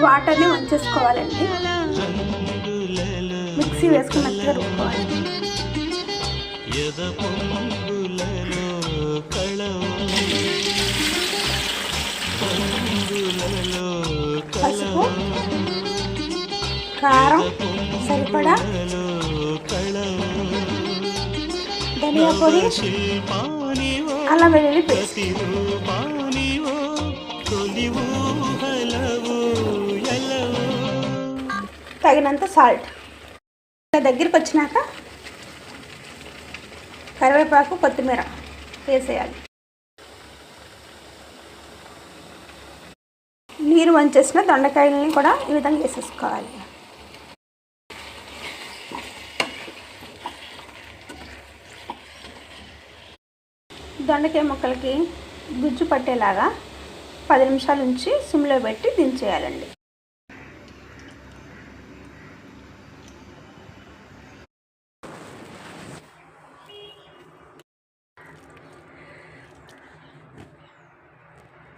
వాటర్ని వంచేసుకోవాలండి. మిక్సీ వేసుకున్నట్టుగా రుబ్బుకోవాలి. పసుపు. కారం సరిపడా ధనియా పొడి అల్లం వెల్లుల్లి పేస్ట్. తగినంత సాల్ట్. దగ్గరికి వచ్చినాక కరివేపాకు కొత్తిమీర వేసేయాలి. నీరు వంచేసిన దొండకాయలని కూడా ఈ విధంగా వేసేసుకోవాలి. దొండకాయ ముక్కలకి గుజ్జు పట్టేలాగా పది నిమిషాల నుంచి సిమ్లో పెట్టి దించేయాలండి.